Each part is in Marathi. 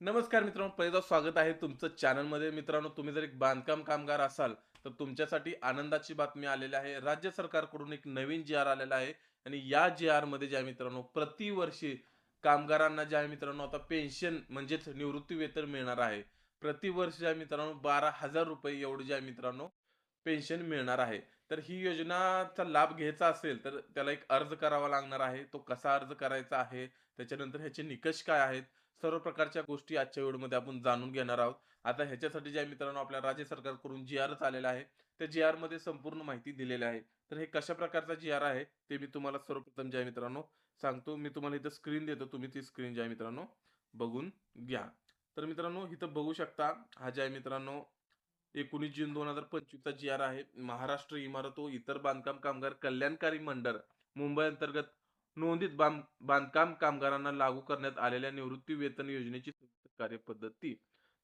नमस्कार मित्रांनो पहिलं स्वागत आहे तुमचं चॅनलमध्ये. मित्रांनो तुम्ही जर एक बांधकाम कामगार असाल तर तुमच्यासाठी आनंदाची बातमी आलेली आहे. राज्य सरकारकडून एक नवीन जी आर आलेला आहे आणि या जी आरमध्ये ज्या मित्रांनो प्रतिवर्षी कामगारांना ज्या मित्रांनो आता पेन्शन म्हणजेच निवृत्ती वेतन मिळणार आहे. प्रतिवर्ष ज्या मित्रांनो बारा हजार रुपये एवढे ज्या मित्रांनो पेन्शन मिळणार आहे. तर ही योजनाचा लाभ घ्यायचा असेल तर त्याला एक अर्ज करावा लागणार आहे. तो कसा अर्ज करायचा आहे? त्याच्यानंतर ह्याचे निकष काय आहेत? सर्व प्रकारच्या गोष्टी आजच्या व्हिडिओमध्ये आपण जाणून घेणार आहोत. आता ह्याच्यासाठी ज्या मित्रांनो आपल्या राज्य सरकारकडून जी आरच आलेला आहे त्या जी आरमध्ये संपूर्ण माहिती दिलेली आहे. तर हे कशा प्रकारचा जी आर आहे ते मी तुम्हाला सर्वप्रथम ज्या मित्रांनो सांगतो. मी तुम्हाला इथं स्क्रीन देतो तुम्ही ती स्क्रीन ज्या मित्रांनो बघून घ्या. तर मित्रांनो इथं बघू शकता हा ज्या मित्रांनो एकोणीस जून दोन हजार पंचवीसचा जी आर आहे. महाराष्ट्र इमारत व इतर बांधकाम कामगार कल्याणकारी मंडळ मुंबई अंतर्गत नोंदीत बांध बांधकाम कामगारांना लागू करण्यात आलेल्या निवृत्ती वेतन योजनेची कार्यपद्धती.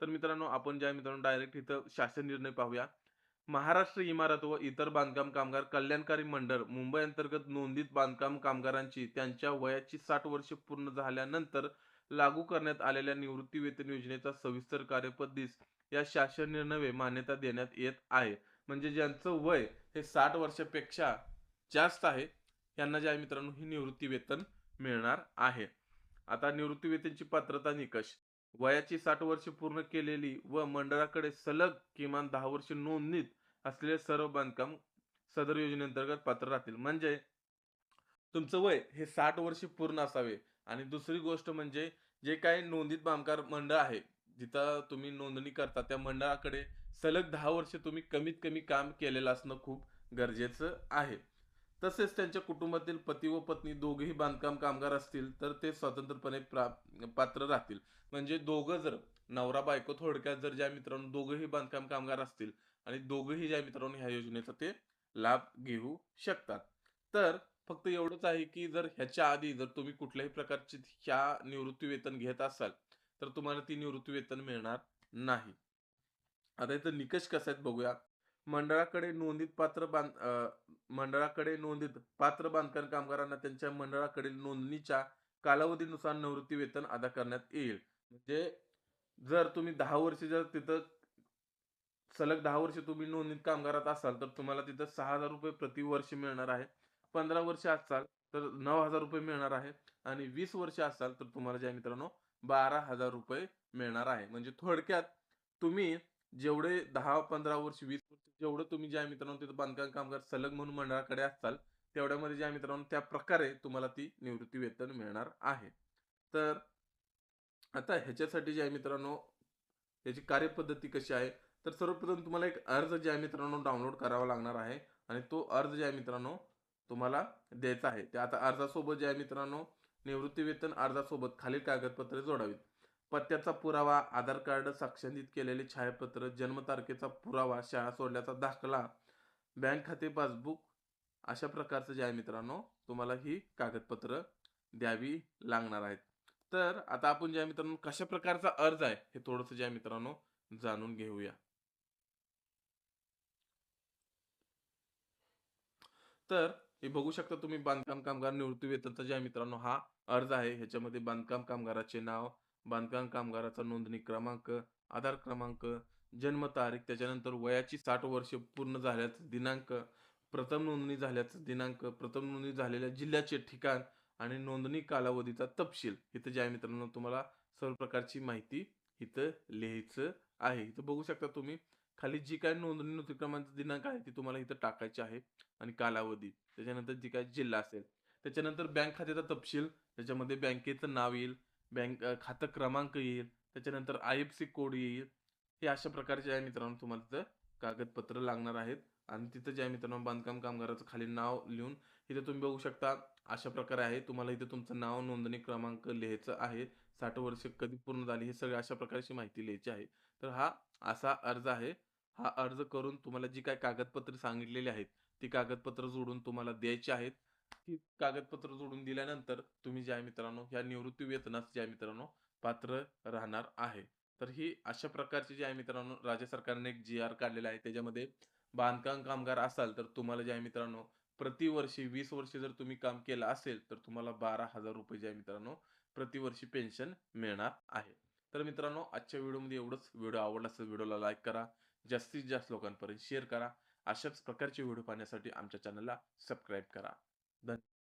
तर मित्रांनो आपण ज्या मित्रांनो डायरेक्ट इथं शासन निर्णय पाहूया. महाराष्ट्र इमारत व इतर बांधकाम कामगार कल्याणकारी मंडळ मुंबई अंतर्गत नोंदीत बांधकाम कामगारांची त्यांच्या वयाची साठ वर्ष पूर्ण झाल्यानंतर लागू करण्यात आलेल्या निवृत्ती वेतन योजनेचा सविस्तर कार्यपद्धतीस या शासन निर्णय मान्यता देण्यात येत आहे. म्हणजे ज्यांचं वय हे साठ वर्षापेक्षा जास्त आहे यांना ज्या मित्रांनो ही निवृत्ती वेतन मिळणार आहे. आता निवृत्ती वेतनची पात्रता निकष. वयाची साठ वर्ष पूर्ण केलेली व मंडळाकडे सलग किमान दहा वर्ष नोंदणीत असलेले सर्व बांधकाम सदर योजनेअंतर्गत पात्र राहतील. म्हणजे तुमचं वय हे साठ वर्ष पूर्ण असावे. आणि दुसरी गोष्ट म्हणजे जे काही नोंदीत बांधकार मंडळ आहे जिथं तुम्ही नोंदणी करता त्या मंडळाकडे सलग दहा वर्ष तुम्ही कमीत कमी काम केलेलं असणं खूप गरजेचं आहे. तसेच त्यांच्या कुटुंबातील पती व पत्नी दोघेही बांधकाम कामगार असतील तर ते स्वतंत्रपणे प्रा- पात्र राहतील. म्हणजे दोघं जर नवरा बायको थोडक्यात जर ज्या मित्रांनो दोघंही बांधकाम कामगार असतील आणि दोघंही ज्या मित्रांनो ह्या योजनेचा ते लाभ घेऊ शकतात. तर फक्त एवढंच आहे की जर ह्याच्या आधी जर तुम्ही कुठल्याही प्रकारची ह्या निवृत्ती वेतन घेत असाल तर तुम्हाला ती निवृत्ती वेतन मिळणार नाही. आता इथं निकष कसा आहेत बघूया. मंडळाकडे नोंदीत पात्र बांध मंडळाकडे नोंदीत पात्र बांधकाम कामगारांना त्यांच्या मंडळाकडील नोंदणीच्या कालावधीनुसार निवृत्ती वेतन अदा करण्यात येईल. म्हणजे जर तुम्ही दहा वर्ष जर तिथं सलग दहा वर्ष तुम्ही नोंदणीत कामगारात असाल तर तुम्हाला तिथं सहा हजार रुपये प्रतिवर्ष मिळणार आहे. पंधरा वर्ष असाल तर नऊ हजार रुपये मिळणार आहे. आणि वीस वर्ष असाल तर तुम्हाला ज्या मित्रांनो बारा हजार रुपये मिळणार आहे. म्हणजे थोडक्यात तुम्ही जेवढे दहा पंधरा वर्ष वीस वर्ष जेवढं तुम्ही ज्या मित्रांनो तिथं बांधकाम कामगार सलग म्हणून मंडळाकडे असाल तेवढ्यामध्ये ज्या मित्रांनो त्या प्रकारे तुम्हाला ती निवृत्ती वेतन मिळणार आहे. तर आता ह्याच्यासाठी ज्या मित्रांनो याची कार्यपद्धती कशी आहे? तर सर्वप्रथम तुम्हाला एक अर्ज ज्या मित्रांनो डाउनलोड करावा लागणार आहे आणि तो अर्ज ज्या मित्रांनो तुम्हाला द्यायचा आहे. त्या आता अर्जासोबत ज्या मित्रांनो निवृत्ती वेतन अर्जासोबत खालील कागदपत्रे जोडावीत. पत्त्याचा पुरावा आधार कार्ड साक्षांकित केलेले छायापत्र जन्मतारखेचा पुरावा शाळा सोडल्याचा दाखला बँक खाते पासबुक अशा प्रकारचं जे आहे मित्रांनो तुम्हाला ही कागदपत्र द्यावी लागणार आहेत. तर आता आपण ज्या मित्रांनो कशा प्रकारचा अर्ज आहे हे थोडंसं ज्या मित्रांनो जाणून घेऊया. तर हे बघू शकता तुम्ही बांधकाम कामगार निवृत्ती वेतनचा ज्या मित्रांनो हा अर्ज आहे. ह्याच्यामध्ये बांधकाम कामगाराचे नाव बांधकाम कामगाराचा नोंदणी क्रमांक आधार क्रमांक जन्मतारीख त्याच्यानंतर वयाची साठ वर्ष पूर्ण झाल्याचं दिनांक प्रथम नोंदणी झाल्याचं दिनांक प्रथम नोंदणी झालेल्या जिल्ह्याचे ठिकाण आणि नोंदणी कालावधीचा तपशील. इथं ज्या मित्रांनो तुम्हाला सर्व प्रकारची माहिती इथं लिहायचं आहे. इथं बघू शकता तुम्ही खाली जी काय नोंदणी नोंदणी क्रमांक दिनांक आहे ती तुम्हाला इथं टाकायची आहे आणि कालावधी. त्याच्यानंतर जी काय जिल्हा असेल त्याच्यानंतर बँक खात्याचा तपशील त्याच्यामध्ये बँकेचं नाव येईल बँक खातं क्रमांक येईल त्याच्यानंतर आय एफ सी कोड येईल हे अशा प्रकारचे आहे मित्रांनो तुम्हाला तिथं कागदपत्र लागणार आहेत. आणि तिथं जे आहे मित्रांनो बांधकाम कामगाराचं खाली नाव लिहून इथे तुम्ही बघू शकता अशा प्रकारे आहे. तुम्हाला इथे तुमचं नाव नोंदणी क्रमांक लिहायचं आहे. साठ वर्ष कधी पूर्ण झाली हे सगळे अशा प्रकारची माहिती लिहायची आहे. तर हा असा अर्ज आहे. हा अर्ज करून तुम्हाला जी काय कागदपत्रे सांगितलेली आहेत ती कागदपत्र जोडून तुम्हाला द्यायची आहेत. ही कागदपत्र जोडून दिल्यानंतर तुम्ही ज्या मित्रांनो या निवृत्ती वेतनास ज्या मित्रांनो पात्र राहणार आहे. तर ही अशा प्रकारची जी आहे मित्रांनो राज्य सरकारने एक जी आर काढलेला आहे. त्याच्यामध्ये बांधकाम कामगार असाल तर तुम्हाला जे आहे मित्रांनो प्रतिवर्षी वीस वर्ष जर तुम्ही काम केलं असेल तर तुम्हाला बारा हजार रुपये जे आहे मित्रांनो प्रतिवर्षी पेन्शन मिळणार आहे. तर मित्रांनो आजच्या व्हिडिओमध्ये एवढंच. व्हिडिओ आवडला असेल व्हिडिओला लाईक करा. जास्तीत जास्त लोकांपर्यंत शेअर करा. अशाच प्रकारचे व्हिडिओ पाहण्यासाठी आमच्या चॅनलला सबस्क्राईब करा. than